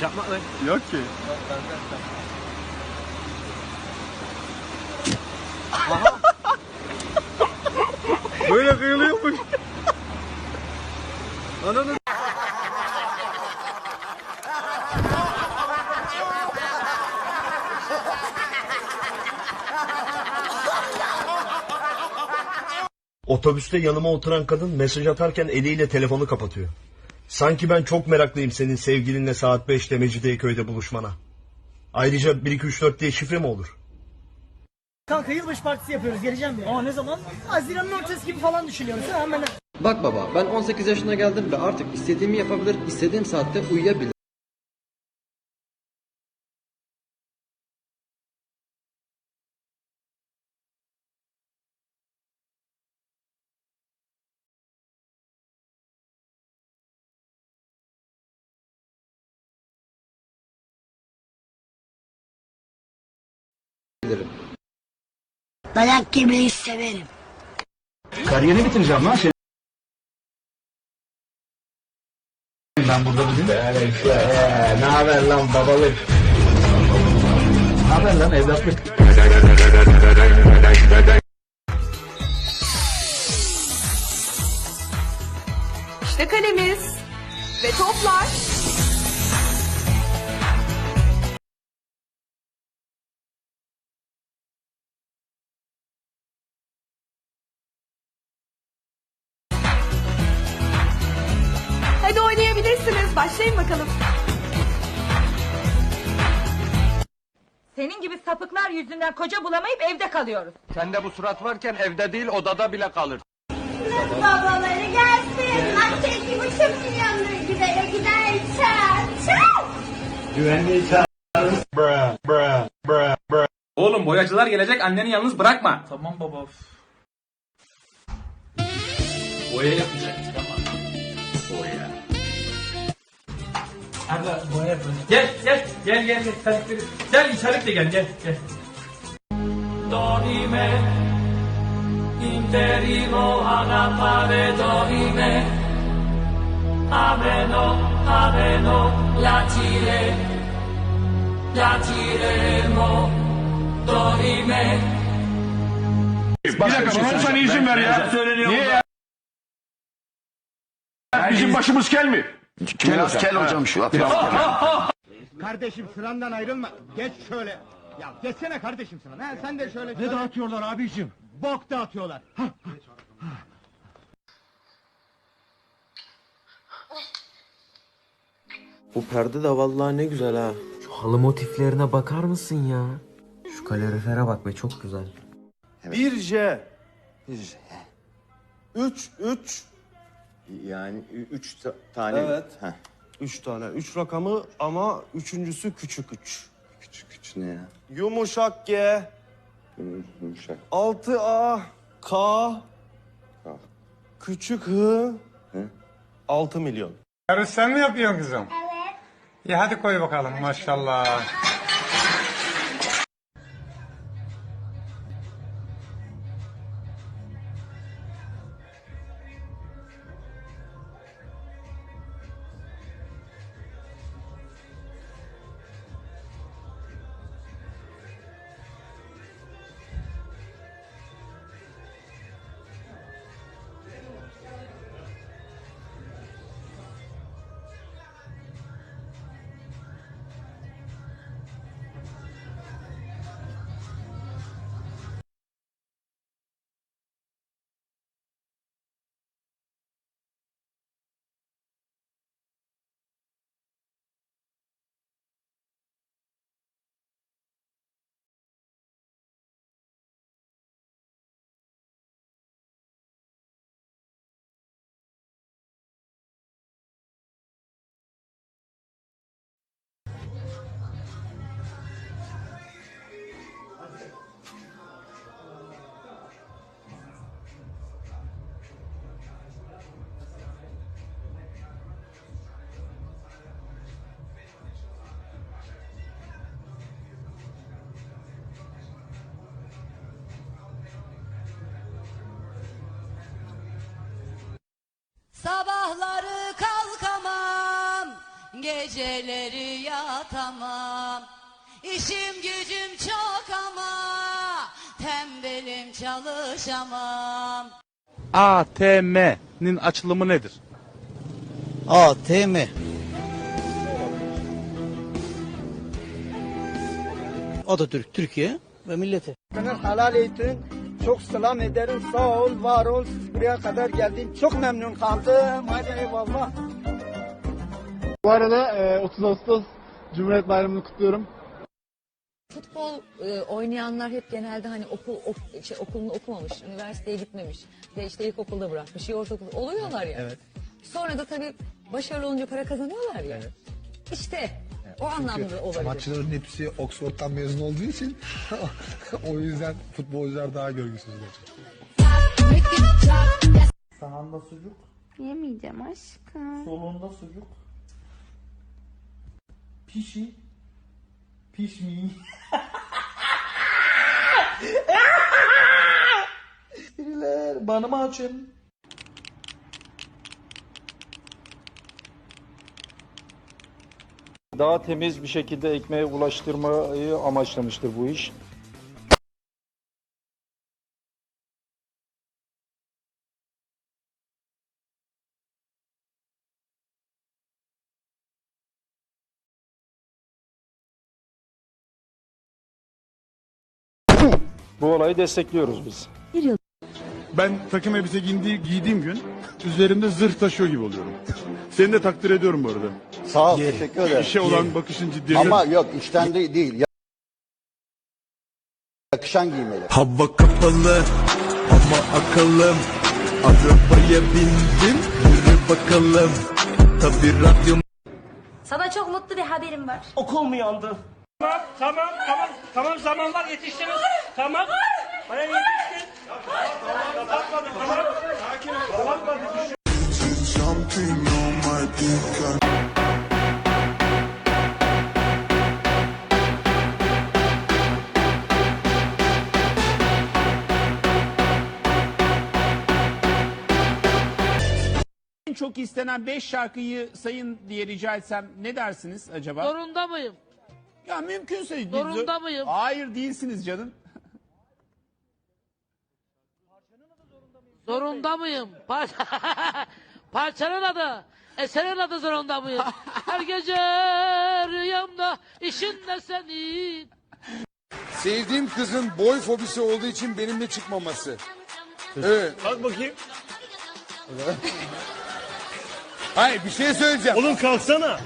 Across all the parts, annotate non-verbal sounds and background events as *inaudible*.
Çakmak ver. Yok ki. Böyle kıyılıyormuş. Ananı Otobüste yanıma oturan kadın mesaj atarken eliyle telefonu kapatıyor. Sanki ben çok meraklıyım senin sevgilinle saat 5'te Mecidiyeköy'de buluşmana. Ayrıca 1 2 3 4 diye şifre mi olur? Kanka yılbaşı partisi yapıyoruz geleceğim ya. Aa ne zaman? Haziran'ın ortası gibi falan düşünüyoruz. Ha, hemen Bak baba ben 18 yaşına geldim ve artık istediğimi yapabilir, istediğim saatte uyuyabilir. Dayak yemeyi severim. kariyerini bitireceğim lan şey. Ben burada bugün. ne haber lan babalık? Ne haber lan evlatlık? *laughs* Hadi oynayabilirsiniz. Başlayın bakalım. Senin gibi sapıklar yüzünden koca bulamayıp evde kalıyoruz. Sende bu surat varken evde değil odada bile kalır. Babaları gelsin. Hatta iki buçuk milyondur gidere gidersen. Çau. Oğlum boyacılar gelecek anneni yalnız bırakma. Tamam baba. Boya yapacaktık ama. Arda boya yapalım. Gel gel gel gel gel terlikleri. Gel içerik de gel gel gel. Dorime interimo anapare dorime Aveno aveno latire latiremo dorime Bir dakika bana sana izin ver ya. Niye ya? Bizim başımız kel mi? Biraz kel hocam şu Kardeşim sırandan ayrılma. Geç şöyle. Ya geçsene kardeşim sıran. Ha, sen de şöyle. Ne dağıtıyorlar abicim? Bok dağıtıyorlar. Bu perde de vallahi ne güzel ha. Şu halı motiflerine bakar mısın ya? Şu kalorifere bak be çok güzel. Bir J. Bir J. Üç, üç. Yani 3 tane. Evet. Üç tane. Üç rakamı ama üçüncüsü küçük üç. Küçük küçük ne ya? Yumuşak G. Yumuşak. 6A. K. Küçük H. 6 milyon. Karı sen mi yapıyorsun kızım? Evet. İyi hadi koy bakalım maşallah. Sabahları kalkamam. geceleri yatamam. İşim gücüm çok ama tembelim çalışamam. ATM'nin açılımı nedir? ATM. Atatürk Türkiye ve milleti. Helal eğitim. Çok selam ederim. Sağ ol, var ol. Siz buraya kadar geldin. Çok memnun kaldım. Hadi eyvallah. Bu arada 30 Ağustos Cumhuriyet Bayramı'nı kutluyorum. Futbol e, oynayanlar hep genelde hani okul ok- şey, okulunu okumamış, üniversiteye gitmemiş ve işte ilkokulda bırakmış, ya ortaokulda oluyorlar ya. Evet. Sonra da tabii başarılı olunca para kazanıyorlar ya. İşte o anlamda da olabilir. Maçların hepsi Oxford'dan mezun olduğu için *laughs* o yüzden futbolcular daha görgüsüz Sahanda sucuk, Yemeyeceğim aşkım. solunda sucuk. Pişi. Pişmi. *laughs* Biriler bana mı açın? Daha temiz bir şekilde ekmeğe ulaştırmayı amaçlamıştır bu iş. Bu olayı destekliyoruz biz. Ben takım elbise giyindi- giydiğim gün üzerimde zırh taşıyor gibi oluyorum. Seni de takdir ediyorum bu arada. Sağ ol, teşekkür ederim. İşe olan bakışın ciddiyeti. Ama yok işten de değil. Yakışan giymeli. Hava kapalı ama akıllım. Arabaya bindim yürü bakalım. Tabi radyom Sana çok mutlu bir haberim var. Okul mu yandı? Tamam tamam tamam tamam zaman var yetiştiniz. Tamam. Bana. En çok istenen 5 şarkıyı sayın diye rica etsem ne dersiniz acaba? Zorunda mıyım? Ya mümkünse. Zorunda mıyım? Hayır değilsiniz canım. Zorunda mıyım? Par *laughs* Parçanın adı. Eserin adı zorunda mıyım? *laughs* Her gece rüyamda işin de senin. Sevdiğim kızın boy fobisi olduğu için benimle çıkmaması. Evet. Kalk bakayım. Hayır bir şey söyleyeceğim. Oğlum kalksana.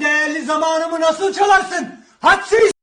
Değerli zamanımı nasıl çalarsın? Hadsiz!